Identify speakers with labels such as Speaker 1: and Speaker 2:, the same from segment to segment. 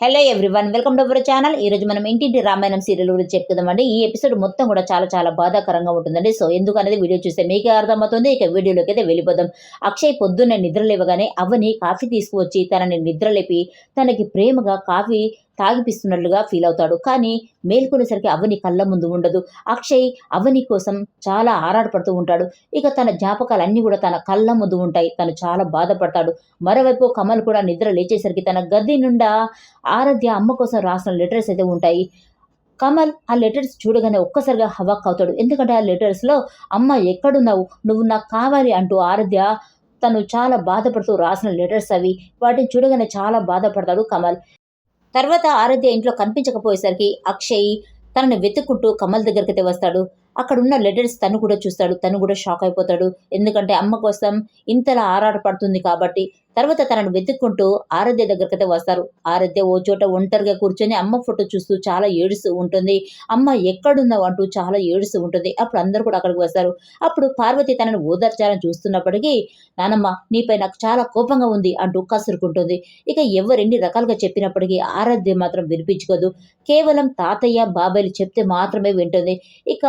Speaker 1: Hello everyone welcome to our channel ఈ రోజు మనం ఇంటింటి రామాయణం సీరియల్ గురించి చెప్పుకుందామండి. ఈ ఎపిసోడ్ మొత్తం కూడా చాలా చాలా బాధాకరంగా ఉంటుందండి. సో ఎందుకు అనేది వీడియో చూస్తే మీకే అర్థమవుతుంది. ఇక వీడియోలోకి అయితే వెళ్ళిపోదాం. అక్షయ్ పొద్దున్నే నిద్ర లేవగానే అవని కాఫీ తీసుకువచ్చి తనని నిద్రలేపి తనకి ప్రేమగా కాఫీ తాగిపిస్తున్నట్లుగా ఫీల్ అవుతాడు. కానీ మేల్కొనేసరికి అవని కళ్ళ ముందు ఉండదు. అక్షయ్ అవని కోసం చాలా ఆరాటపడుతూ ఉంటాడు. ఇక తన జ్ఞాపకాలన్నీ కూడా తన కళ్ళ ముందు ఉంటాయి. తను చాలా బాధపడతాడు. మరోవైపు కమల్ కూడా నిద్ర లేచేసరికి తన గది నుండా ఆరాధ్య అమ్మ కోసం రాసిన లెటర్స్ అయితే ఉంటాయి. కమల్ ఆ లెటర్స్ చూడగానే ఒక్కసారిగా హవాక్ అవుతాడు. ఎందుకంటే ఆ లెటర్స్లో అమ్మ ఎక్కడున్నావు? నువ్వు నాకు కావాలి అంటూ ఆరాధ్య తను చాలా బాధపడుతూ రాసిన లెటర్స్ అవి. వాటిని చూడగానే చాలా బాధపడతాడు కమల్. తర్వాత ఆరాధ్య ఇంట్లో కనిపించకపోయేసరికి అక్షయ్ తనని వెతుక్కుంటూ కమల్ దగ్గరికి అయితే వస్తాడు. అక్కడ ఉన్న లెటర్స్ తను కూడా చూస్తాడు. తను కూడా షాక్ అయిపోతాడు. ఎందుకంటే అమ్మ కోసం ఇంతలా ఆరాటపడుతుంది కాబట్టి తర్వాత తనను వెతుక్కుంటూ ఆరాధ్య దగ్గరికి వస్తారు. ఆరాధ్య ఓ చోట ఒంటరిగా కూర్చొని అమ్మ ఫోటో చూస్తూ చాలా ఏడుస్తూ ఉంటుంది. అమ్మ ఎక్కడున్నావు అంటూ చాలా ఏడుస్తూ ఉంటుంది. అప్పుడు అందరూ కూడా అక్కడికి వస్తారు. అప్పుడు పార్వతి తనను ఓదార్చాలని చూస్తున్నప్పటికీ నానమ్మ నీపై నాకు చాలా కోపంగా ఉంది అంటూ కసురుకుంటుంది. ఇక ఎవరెన్ని రకాలుగా చెప్పినప్పటికీ ఆరాధ్య మాత్రం వినిపించుకోదు. కేవలం తాతయ్య బాబాయ్లు చెప్తే మాత్రమే వింటుంది. ఇక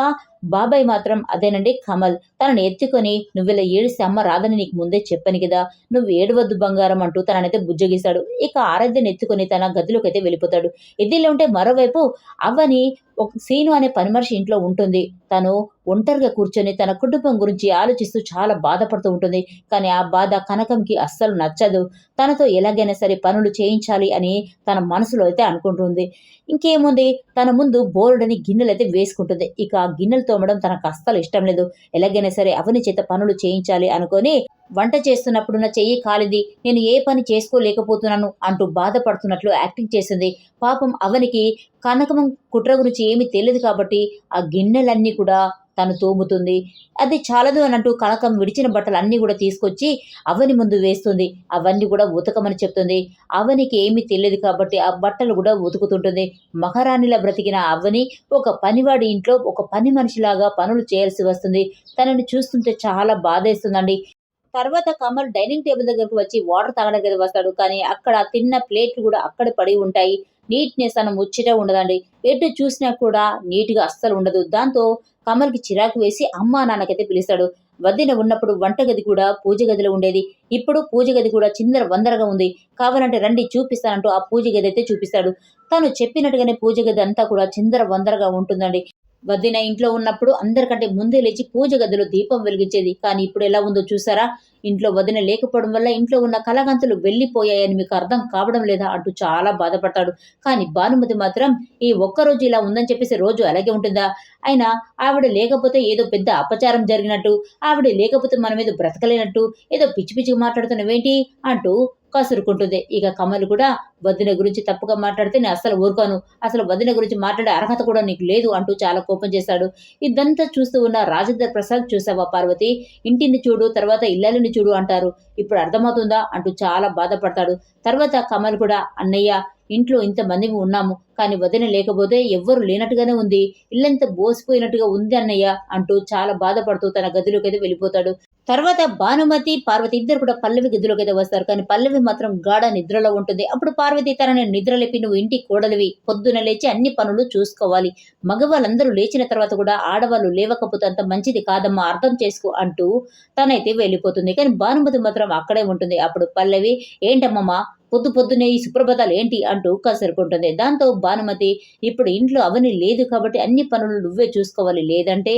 Speaker 1: బాబాయ్ మాత్రం అదేనండి కమల్. తనని ఎత్తుకొని నువ్వు ఇలా ఏడిస్తే అమ్మ రాదని నీకు ముందే చెప్పాను కదా. నువ్వు ఏడవద్దు బంగారం అంటూ తననైతే బుజ్జగిస్తాడు. ఇక ఆరాధ్యను ఎత్తుకుని తన గదిలోకి అయితే వెళ్ళిపోతాడు. ఇదిలో ఉంటే మరోవైపు అవ్వని ఒక సీను అనే పని మనిషి ఇంట్లో ఉంటుంది. తను ఒంటరిగా కూర్చొని తన కుటుంబం గురించి ఆలోచిస్తూ చాలా బాధపడుతూ ఉంటుంది. కానీ ఆ బాధ కనకంకి అస్సలు నచ్చదు. తనతో ఎలాగైనా సరే పనులు చేయించాలి అని తన మనసులో అయితే అనుకుంటుంది. ఇంకేముంది? తన ముందు బోర్డుని గిన్నెలు అయితే వేసుకుంటుంది. ఇక ఆ గిన్నెలు తోమడం తనకు అస్సలు ఇష్టం లేదు. ఎలాగైనా సరే అవని చేత పనులు చేయించాలి అనుకొని వంట చేస్తున్నప్పుడు నా చెయ్యి కాలింది. నేను ఏ పని చేసుకోలేకపోతున్నాను అంటూ బాధపడుతున్నట్లు యాక్టింగ్ చేసింది. పాపం అవనికి కనకం కుట్ర గురించి ఏమీ తెలియదు కాబట్టి ఆ గిన్నెలన్నీ కూడా తను తోముతుంది. అది చాలదు అని అంటూ కనకం విడిచిన బట్టలు అన్నీ కూడా తీసుకొచ్చి అవని ముందు వేస్తుంది. అవన్నీ కూడా ఉతకమని చెప్తుంది. అవనికి ఏమీ తెలియదు కాబట్టి ఆ బట్టలు కూడా ఉతుకుతుంటుంది. మహారాణిలా బ్రతికిన అవని ఒక పనివాడి ఇంట్లో ఒక పని మనిషిలాగా పనులు చేయాల్సి వస్తుంది. తనని చూస్తుంటే చాలా బాధేస్తుందండి. తర్వాత కమల్ డైనింగ్ టేబుల్ దగ్గరకు వచ్చి వాటర్ తాగడానికి వస్తాడు. కానీ అక్కడ తిన్న ప్లేట్లు కూడా అక్కడ పడి ఉంటాయి. నీట్నెస్ అన్న ముచ్చట ఉండదండి. ఎటు చూసినా కూడా నీట్గా అస్సలు ఉండదు. దాంతో కమల్కి చిరాకు వేసి అమ్మా నాన్నకైతే పిలుస్తాడు. వదిన ఉన్నప్పుడు వంటగది కూడా పూజ గదిలో ఉండేది. ఇప్పుడు పూజ గది కూడా చిందర వందరగా ఉంది. కావాలంటే రండి చూపిస్తానంటూ ఆ పూజ గది అయితే చూపిస్తాడు. తను చెప్పినట్టుగానే పూజ గది అంతా కూడా చిందర వందరగా ఉంటుందండి. వదిన ఇంట్లో ఉన్నప్పుడు అందరికంటే ముందే లేచి పూజ గదిలో దీపం వెలిగించేది. కానీ ఇప్పుడు ఎలా ఉందో చూసారా? ఇంట్లో వదిన లేకపోవడం వల్ల ఇంట్లో ఉన్న కలగంతులు వెళ్ళిపోయాయని మీకు అర్థం కావడం లేదా అంటూ చాలా బాధపడతాడు. కానీ భానుమతి మాత్రం ఈ ఒక్కరోజు ఇలా ఉందని చెప్పేసి రోజు అలాగే ఉంటుందా? అయినా ఆవిడ లేకపోతే ఏదో పెద్ద అపచారం జరిగినట్టు ఆవిడ లేకపోతే మన మీద బ్రతకలేనట్టు ఏదో పిచ్చి పిచ్చిగా మాట్లాడుతున్నవేంటి? అంటూ కసురుకుంటుంది. ఇక కమల్ కూడా వదిన గురించి తప్పుగా మాట్లాడితే నేను అసలు ఊరుకోను. అసలు వదిన గురించి మాట్లాడే అర్హత కూడా నీకు లేదు అంటూ చాలా కోపం చేశాడు. ఇదంతా చూస్తూ ఉన్న రాజేంద్ర ప్రసాద్ చూసావా పార్వతి? ఇంటిని చూడు తర్వాత ఇళ్ళని చూడు అంటారు. ఇప్పుడు అర్థమవుతుందా అంటూ చాలా బాధపడతాడు. తర్వాత కమల్ కూడా అన్నయ్య ఇంట్లో ఇంతమంది ఉన్నాము కానీ వదిన లేకపోతే ఎవ్వరు లేనట్టుగానే ఉంది. ఇల్లంతా బోసిపోయినట్టుగా ఉంది అన్నయ్య అంటూ చాలా బాధపడుతూ తన గదిలోకి అయితే వెళ్ళిపోతాడు. తర్వాత భానుమతి పార్వతి ఇద్దరు కూడా పల్లవి గదిలోకి అయితే వస్తారు. కానీ పల్లవి మాత్రం గాఢ నిద్రలో ఉంటుంది. అప్పుడు పార్వతి తనని నిద్రలేపి నువ్వు ఇంటి కోడలివి. పొద్దున లేచి అన్ని పనులు చూసుకోవాలి. మగవాళ్ళందరూ లేచిన తర్వాత కూడా ఆడవాళ్ళు లేవకపోతే అంత మంచిది కాదమ్మా అర్థం చేసుకో అంటూ తనైతే వెళ్ళిపోతుంది. కానీ భానుమతి మాత్రం అక్కడే ఉంటుంది. అప్పుడు పల్లవి ఏంటమ్మమ్మా పొద్దు పొద్దునే ఈ సుప్రభాతాలు ఏంటి అంటూ కసరుకుంటుంది. దాంతో భానుమతి ఇప్పుడు ఇంట్లో అవని లేదు కాబట్టి అన్ని పనులు నువ్వే చూసుకోవాలి. లేదంటే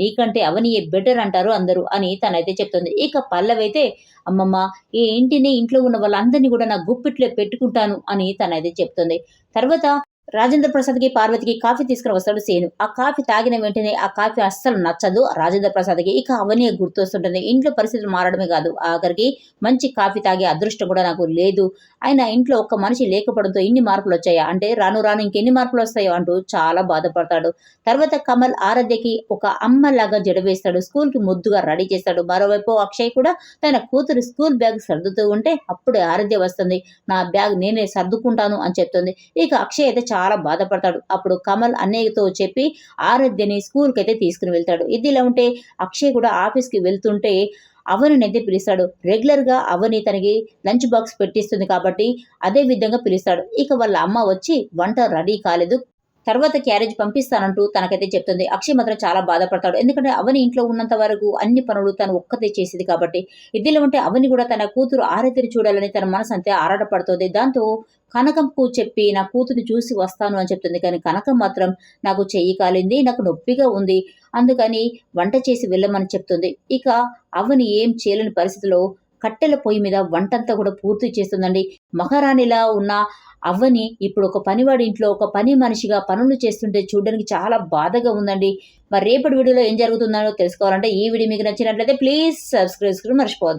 Speaker 1: నీకంటే అవనియే బెటర్ అంటారు అందరూ అని తనైతే చెప్తుంది. ఇక పల్లవైతే అమ్మమ్మ ఈ ఇంటిని ఇంట్లో ఉన్న వాళ్ళందరినీ కూడా నా గుప్పిట్లో పెట్టుకుంటాను అని తనైతే చెప్తుంది. తర్వాత రాజేంద్ర ప్రసాద్కి పార్వతికి కాఫీ తీసుకుని వస్తాడు సేను ఆ కాఫీ తాగిన వెంటనే ఆ కాఫీ అస్సలు నచ్చదు. రాజేంద్ర ప్రసాద్కి ఇక అవన్నీ గుర్తొస్తుంటుంది. ఇంట్లో పరిస్థితులు మారడమే కాదు. ఆఖరికి మంచి కాఫీ తాగే అదృష్టం కూడా నాకు లేదు. ఆయన ఇంట్లో ఒక్క మనిషి లేకపోవడంతో ఇన్ని మార్పులు వచ్చాయా? అంటే రాను రాను ఇంకెన్ని మార్పులు వస్తాయో అంటూ చాలా బాధపడతాడు. తర్వాత కమల్ ఆరాధ్యకి ఒక అమ్మలాగా జడవేస్తాడు స్కూల్కి ముద్దుగా రెడీ చేస్తాడు. మరోవైపు అక్షయ్ కూడా తన కూతురు స్కూల్ బ్యాగ్ సర్దుతూ ఉంటే అప్పుడే ఆరాధ్య వస్తుంది. నా బ్యాగ్ నేనే సర్దుకుంటాను అని చెప్తుంది. ఇక అక్షయ్ అయితే చాలా బాధపడతాడు. అప్పుడు కమల్ అన్నయ్యతో చెప్పి ఆరాధ్యని స్కూల్కి అయితే తీసుకుని వెళ్తాడు. ఇది ఇలా ఉంటే అక్షయ్ కూడా ఆఫీస్కి వెళ్తుంటే అవనినైతే పిలుస్తాడు. రెగ్యులర్గా అవని తనకి లంచ్ బాక్స్ పెట్టిస్తుంది కాబట్టి అదే విధంగా పిలుస్తాడు. ఇక వాళ్ళ అమ్మ వచ్చి వంట రెడీ కాలేదు. తర్వాత క్యారేజ్ పంపిస్తానంటూ తనకైతే చెప్తుంది. అక్షయ్ మాత్రం చాలా బాధపడతాడు. ఎందుకంటే అవని ఇంట్లో ఉన్నంత వరకు అన్ని పనులు తను ఒక్కతే చేసేది కాబట్టి. ఇదిలో ఉంటే అవని కూడా తన కూతురు ఆరెతిరి చూడాలని తన మనసు అంతే ఆరాటపడుతుంది. దాంతో కనకంకు చెప్పి నా కూతురు చూసి వస్తాను అని చెప్తుంది. కానీ కనకం మాత్రం నాకు చెయ్యి కాలింది నాకు నొప్పిగా ఉంది. అందుకని వంట చేసి వెళ్ళమని చెప్తుంది. ఇక అవని ఏం చేయలేని పరిస్థితిలో కట్టెల పొయ్యి మీద వంటంతా కూడా పూర్తి చేస్తుందండి. మహారాణిలా ఉన్న అవ్వని ఇప్పుడు ఒక పనివాడి ఇంట్లో ఒక పని మనిషిగా పనులు చేస్తుంటే చూడడానికి చాలా బాధగా ఉందండి. మరి రేపటి వీడియోలో ఏం జరుగుతుందో తెలుసుకోవాలంటే ఈ వీడియో మీకు నచ్చినట్లయితే ప్లీజ్ సబ్స్క్రైబ్ మర్చిపోవద్దు.